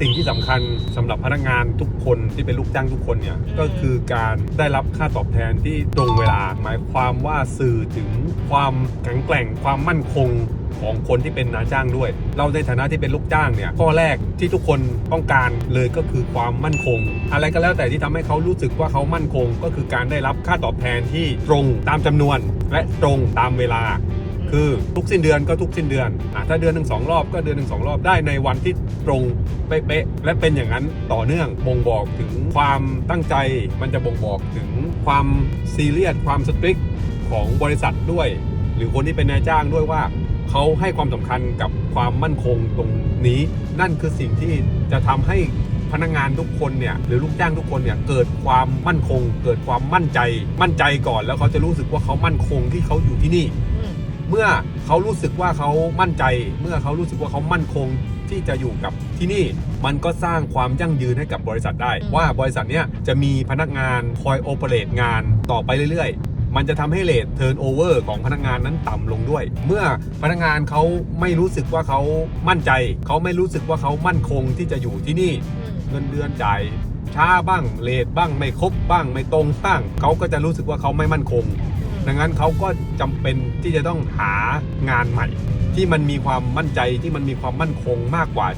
สิ่งที่สำคัญสำหรับพนักงานทุกคนที่เป็นลูกจ้างทุกคนเนี่ยอืมก็คือการได้รับค่าตอบแทนที่ตรงเวลา หมายความว่าสื่อถึงความแข็งแกร่งความมั่นคงของคนที่เป็นนายจ้างด้วย เราในฐานะที่เป็นลูกจ้างเนี่ยข้อแรกที่ทุกคนต้องการเลยก็คือความมั่นคง อะไรก็แล้วแต่ที่ทำให้เขารู้สึกว่าเขามั่นคง ก็คือการได้รับค่าตอบแทนที่ตรงตามจำนวน และตรงตามเวลา คือทุกสิ้นเดือนก็ทุกสิ้นเดือนอะถ้าเดือนหนึ่งสองรอบก็เดือนหนึ่งสองรอบได้ในวันที่ตรงเป๊ะและเป็นอย่างนั้นต่อเนื่องบ่งบอกถึงความตั้งใจ มันจะบ่งบอกถึงความซีเรียสความสตริกของบริษัทด้วย หรือคนที่เป็นนายจ้างด้วยว่าเขาให้ความสำคัญกับความมั่นคงตรงนี้ นั่นคือสิ่งที่จะทำให้พนักงานทุกคนเนี่ยหรือลูกจ้างทุกคนเนี่ยเกิดความมั่นคง เกิดความมั่นใจ มั่นใจก่อนแล้วเขาจะรู้สึกว่าเขามั่นคงที่เขาอยู่ที่นี่ เมื่อเขารู้สึกว่าเขามั่นใจ เมื่อเขารู้สึกว่าเขามั่นคงที่จะอยู่กับที่นี่มันก็สร้างความยั่งยืนให้กับบริษัทได้อืมว่าบริษัทเนี้ยจะมีพนักงานคอยโอเปเรตงานต่อไปเรื่อยๆ มันจะทำให้เลทเทิร์นโอเวอร์ของพนักงานนั้นต่ำลงด้วย เมื่อพนักงานเขาไม่รู้สึกว่าเขามั่นใจ เขาไม่รู้สึกว่าเขามั่นคงที่จะอยู่ที่นี่อืมเงินเดือนจ่ายช้าบ้างเลทบ้างไม่ครบบ้างไม่ตรงบ้างเขาก็จะรู้สึกว่าเขาไม่มั่นคง ดังนั้นเขาก็จำเป็นที่จะต้องหางานใหม่ที่มันมีความมั่นใจที่มันมีความมั่นคงมากกว่า